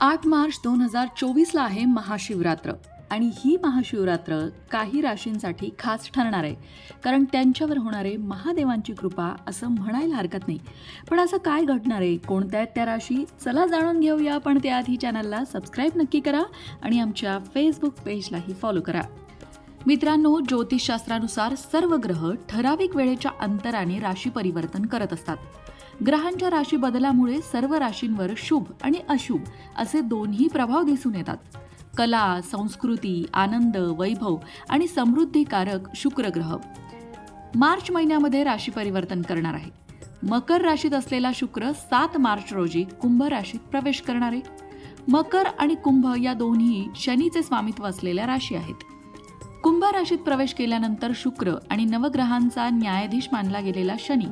आठ मार्च दोन हजार चोवीसला आहे महाशिवरात्र. आणि ही महाशिवरात्र काही राशींसाठी खास ठरणार आहे. कारण त्यांच्यावर होणारे महादेवांची कृपा असं म्हणायला हरकत नाही. पण असं काय घडणार आहे? कोणत्या आहेत त्या राशी? चला जाणून घेऊया. पण त्याआधी चॅनलला सबस्क्राईब नक्की करा आणि आमच्या फेसबुक पेजलाही फॉलो करा. मित्रांनो ज्योतिषशास्त्रानुसार सर्व ग्रह ठराविक वेळेच्या अंतराने राशी परिवर्तन करत असतात. ग्रहांच्या राशी बदलामुळे सर्व राशींवर शुभ आणि अशुभ असे दोन्ही प्रभाव दिसून येतात. कला संस्कृती आनंद वैभव आणि समृद्धीकारक शुक्र ग्रह. मार्च महिन्यामध्ये राशी परिवर्तन करणार आहे. मकर राशीत असलेला शुक्र सात मार्च रोजी कुंभ राशीत प्रवेश करणार आहे. मकर आणि कुंभ या दोन्ही शनीचे स्वामित्व असलेल्या राशी आहेत. कुंभ राशीत प्रवेश केल्यानंतर शुक्र आणि नवग्रहांचा न्यायाधीश मानला गेलेला शनी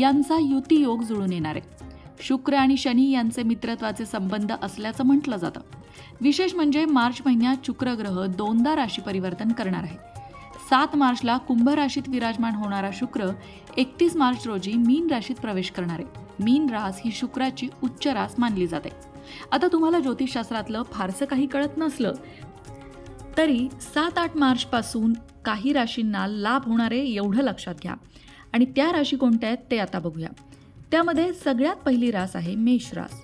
यांचा युती योग जुळून येणार आहे. शुक्र आणि शनी यांचे मित्रत्वाचे संबंध असल्याचं म्हटलं जातं. विशेष म्हणजे मार्च महिन्यात शुक्रग्रह दोनदा राशी परिवर्तन करणार आहे. सात मार्चला कुंभ राशीत विराजमान होणारा शुक्र एकतीस मार्च रोजी मीन राशीत प्रवेश करणार आहे. मीन रास ही शुक्राची उच्च रास मानली जाते. आता तुम्हाला ज्योतिषशास्त्रातलं फारसं काही कळत नसलं तरी सात आठ मार्चपासून काही राशींना लाभ होणारे एवढं लक्षात घ्या. आणि त्या राशी कोणत्या आहेत ते आता बघूया. त्यामध्ये सगळ्यात पहिली रास आहे मेष रास.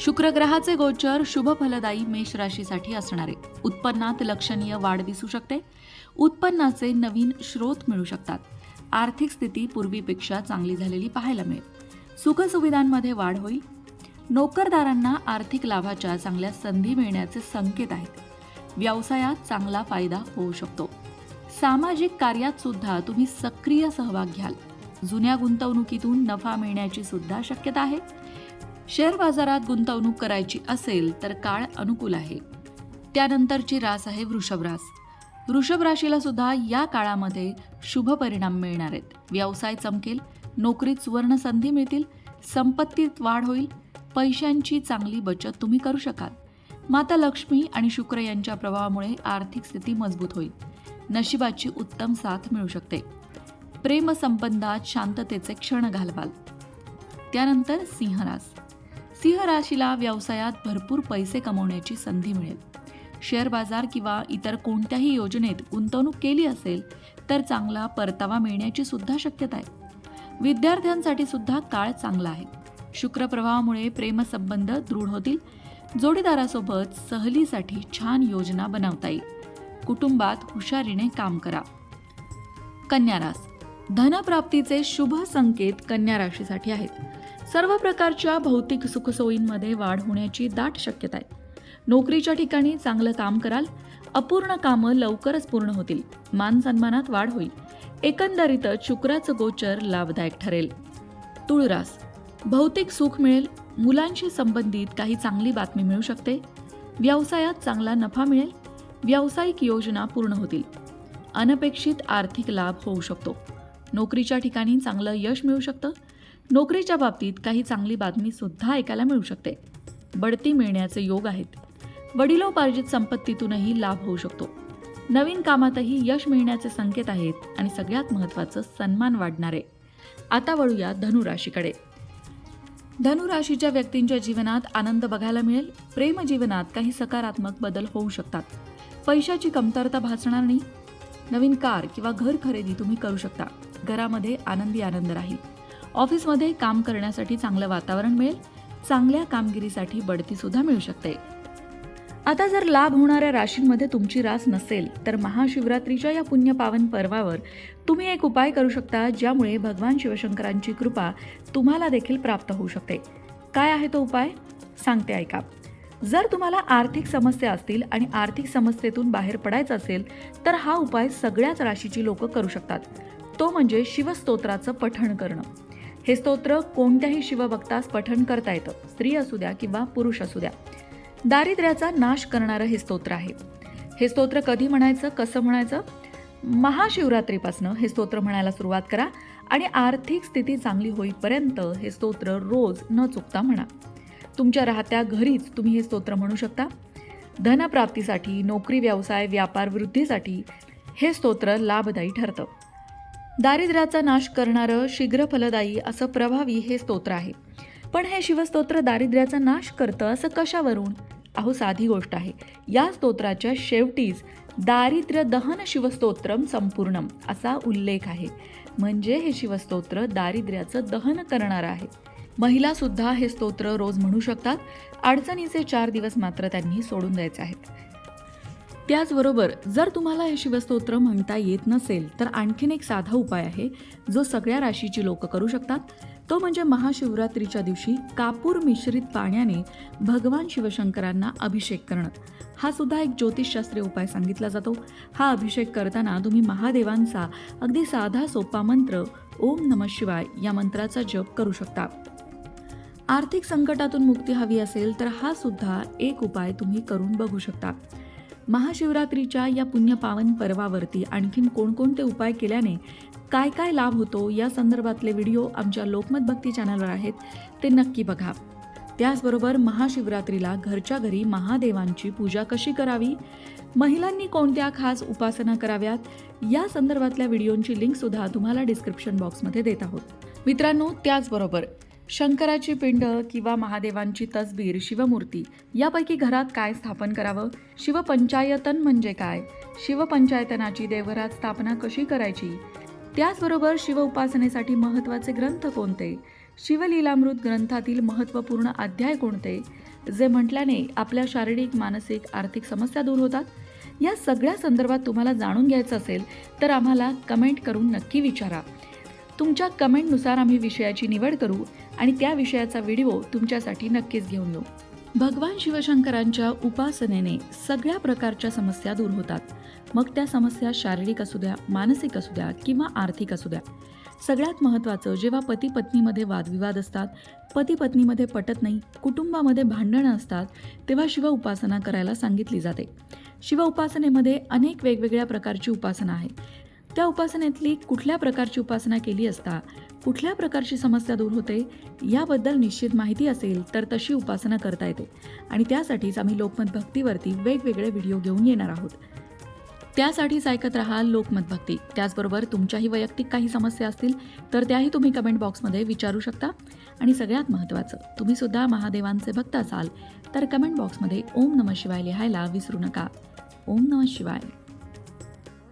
शुक्रग्रहाचे गोचर शुभ फलदायी मेष राशीसाठी असणारे. उत्पन्नात लक्षणीय वाढ दिसू शकते. उत्पन्नाचे नवीन स्रोत मिळू शकतात. आर्थिक स्थिती पूर्वीपेक्षा चांगली झालेली पाहायला मिळेल. सुखसुविधांमध्ये वाढ होईल. नोकरदारांना आर्थिक लाभाच्या चांगल्या संधी मिळण्याचे संकेत आहेत. व्यवसायात चांगला फायदा होऊ शकतो. सामाजिक कार्यात सुद्धा तुम्ही सक्रिय सहभाग घ्याल. जुन्या गुंतवणुकीतून नफा मिळण्याची सुद्धा शक्यता आहे. शेअर बाजारात गुंतवणूक करायची असेल तर काळ अनुकूल आहे. त्यानंतरची रास आहे वृषभ रास. वृषभ राशीला सुद्धा या काळामध्ये शुभ परिणाम मिळणार आहेत. व्यवसाय चमकेल नोकरीत सुवर्ण संधी मिळतील संपत्तीत वाढ होईल पैशांची चांगली बचत तुम्ही करू शकाल. माता लक्ष्मी आणि शुक्र यांच्या प्रभावामुळे आर्थिक स्थिती मजबूत होईल. नशिबाची उत्तम साथ मिळू शकते. प्रेमसंबंधात शांततेचे क्षण घालवाल. त्यानंतर सिंहरास सिंह राशीला व्यवसायात भरपूर पैसे कमवण्याची संधी मिळेल. शेअर बाजार किंवा इतर कोणत्याही योजनेत गुंतवणूक केली असेल तर चांगला परतावा मिळण्याची सुद्धा शक्यता आहे. विद्यार्थ्यांसाठी सुद्धा काळ चांगला आहे. शुक्र प्रभावामुळे प्रेमसंबंध दृढ होतील जोडीदारासोबत सहलीसाठी छान योजना बनवता येईल. कुटुंबात हुशारीने काम करा. कन्या रास. धनप्राप्तीचे शुभ संकेत कन्या राशीसाठी आहेत. सर्व प्रकारच्या भौतिक सुखसोयींमध्ये वाढ होण्याची दाट शक्यता आहे. नोकरीच्या ठिकाणी चांगलं काम कराल. अपूर्ण कामं लवकरच पूर्ण होतील. मान सन्मानात वाढ होईल. एकंदरीतच शुक्राचं गोचर लाभदायक ठरेल. तुळरास. भौतिक सुख मिळेल. मुलांशी संबंधित काही चांगली बातमी मिळू शकते. व्यवसायात चांगला नफा मिळेल. व्यावसायिक योजना पूर्ण होतील. अनपेक्षित आर्थिक लाभ होऊ शकतो. नोकरीच्या ठिकाणी चांगलं यश मिळू शकतं. नोकरीच्या बाबतीत काही चांगली बातमीसुद्धा ऐकायला मिळू शकते. बढती मिळण्याचे योग आहेत. वडिलोपार्जित संपत्तीतूनही लाभ होऊ शकतो. नवीन कामातही यश मिळण्याचे संकेत आहेत आणि सगळ्यात महत्त्वाचं सन्मान वाढणार. आहे आता वळूया धनुराशीकडे. धनुराशीच्या व्यक्तींच्या जीवनात आनंद बघायला मिळेल. प्रेम जीवनात काही सकारात्मक बदल होऊ शकतात. पैशाची कमतरता भासणार नाही. नवीन कार किंवा घर खरेदी तुम्ही करू शकता. घरामध्ये आनंदी आनंद राहील. ऑफिसमध्ये काम करण्यासाठी चांगलं वातावरण मिळेल. चांगल्या कामगिरीसाठी बढती सुद्धा मिळू शकते. आता जर लाभ होणाऱ्या राशींमध्ये तुमची रास नसेल तर महाशिवरात्रीच्या या पुण्यपावन पर्वावर तुम्ही एक उपाय करू शकता ज्यामुळे भगवान शिवशंकरांची कृपा तुम्हाला देखील प्राप्त होऊ शकते. काय आहे तो उपाय? सांगते ऐका. जर तुम्हाला आर्थिक समस्या असतील आणि आर्थिक समस्येतून बाहेर पडायचं असेल तर हा उपाय सगळ्याच राशीची लोक करू शकतात. तो म्हणजे शिवस्तोत्राचं पठण करणं. हे स्तोत्र कोणत्याही शिवभक्तास पठण करता येतं स्त्री असू द्या किंवा पुरुष असू द्या. दारिद्र्याचा नाश करणारं हे स्तोत्र आहे. हे स्तोत्र कधी म्हणायचं कसं म्हणायचं? महाशिवरात्रीपासनं हे स्तोत्र म्हणायला सुरुवात करा आणि आर्थिक स्थिती चांगली होईपर्यंत हे स्तोत्र रोज न चुकता म्हणा. तुमच्या राहत्या घरीच तुम्ही हे स्तोत्र म्हणू शकता. धनप्राप्तीसाठी नोकरी व्यवसाय व्यापार वृद्धीसाठी हे स्तोत्र लाभदायी ठरतं. दारिद्र्याचा नाश करणारं शीघ्र फलदायी असं प्रभावी हे स्तोत्र आहे. पण हे शिवस्तोत्र दारिद्र्याचा नाश करतं असं कशावरून? अहो साधी गोष्ट आहे. या स्तोत्राच्या शेवटीच दारिद्र्य दहन शिवस्तोत्रम संपूर्णम असा उल्लेख आहे. म्हणजे हे शिवस्तोत्र दारिद्र्याचं दहन करणार आहे. महिला सुद्धा हे स्तोत्र रोज म्हणू शकतात. अडचणीचे चार दिवस मात्र त्यांनी सोडून द्यायचे आहेत. त्याचबरोबर जर तुम्हाला हे शिवस्तोत्र म्हणता येत नसेल तर आणखीन एक साधा उपाय आहे जो सगळ्या राशीची लोक करू शकतात. तो म्हणजे महाशिवरात्रीच्या दिवशी कापूर मिश्रित पाण्याने भगवान शिवशंकरांना अभिषेक करणं. हा सुद्धा एक ज्योतिषशास्त्रीय उपाय सांगितला जातो. हा अभिषेक करताना तुम्ही महादेवांचा अगदी साधा सोपा मंत्र ओम नम शिवाय या मंत्राचा जप करू शकता. आर्थिक संकटातून मुक्ती हवी असेल तर हा सुद्धा एक उपाय तुम्ही करून बघू शकता. महाशिवरात्रीच्या या पुण्यपावन पर्वावरती आणखीन कोणकोणते उपाय केल्याने काय काय लाभ होतो या संदर्भातले व्हिडिओ आमच्या लोकमत भक्ती चॅनलवर आहेत ते नक्की बघा. त्याचबरोबर महाशिवरात्रीला घरच्या घरी महादेवांची पूजा कशी करावी महिलांनी कोणत्या खास उपासना कराव्यात या संदर्भातल्या व्हिडिओंची लिंकसुद्धा तुम्हाला डिस्क्रिप्शन बॉक्समध्ये देत आहोत. मित्रांनो त्याचबरोबर शंकराची पिंड किंवा महादेवांची तसबीर शिवमूर्ती यापैकी घरात काय स्थापन करावं? शिवपंचायतन म्हणजे काय? शिवपंचायतनाची देवघरात स्थापना कशी करायची? त्याचबरोबर शिव उपासनेसाठी महत्त्वाचे ग्रंथ कोणते? शिवलीलामृत ग्रंथातील महत्त्वपूर्ण अध्याय कोणते? जे म्हटल्याने आपल्या शारीरिक मानसिक आर्थिक समस्या दूर होतात. या सगळ्या संदर्भात तुम्हाला जाणून घ्यायचं असेल तर आम्हाला कमेंट करून नक्की विचारा. तुमच्या कमेंटनुसार आम्ही विषयाची निवड करू. आणि त्या विषयाचा व्हिडिओ तुमच्यासाठी नक्कीच घेऊन येऊ. भगवान शिवशंकरांच्या उपासनेने सगळ्या प्रकारच्या समस्या दूर होतात. मग त्या समस्या शारीरिक असू द्या मानसिक असू द्या किंवा आर्थिक असू द्या. सगळ्यात महत्त्वाचं जेव्हा पती पत्नीमध्ये वादविवाद असतात पती पत्नीमध्ये पटत नाही कुटुंबामध्ये भांडणं असतात तेव्हा शिव उपासना करायला सांगितली जाते. शिव उपासनेमध्ये अनेक वेगवेगळ्या प्रकारची उपासना आहे त्या उपासनेतली कुठल्या प्रकारची उपासना केली असता कुठल्या प्रकारची समस्या दूर होते याबद्दल निश्चित माहिती असेल तर तशी उपासना करता येते. आणि त्यासाठीच आम्ही लोकमत भक्तीवरती वेगवेगळे व्हिडिओ घेऊन येणार आहोत. त्यासाठीच ऐकत राहा लोकमत भक्ती. त्याचबरोबर तुमच्याही वैयक्तिक काही समस्या असतील तर त्याही तुम्ही कमेंट बॉक्समध्ये विचारू शकता. आणि सगळ्यात महत्त्वाचं तुम्ही सुद्धा महादेवांचे भक्त असाल तर कमेंट बॉक्समध्ये ओम नम शिवाय लिहायला विसरू नका. ओम नम शिवाय.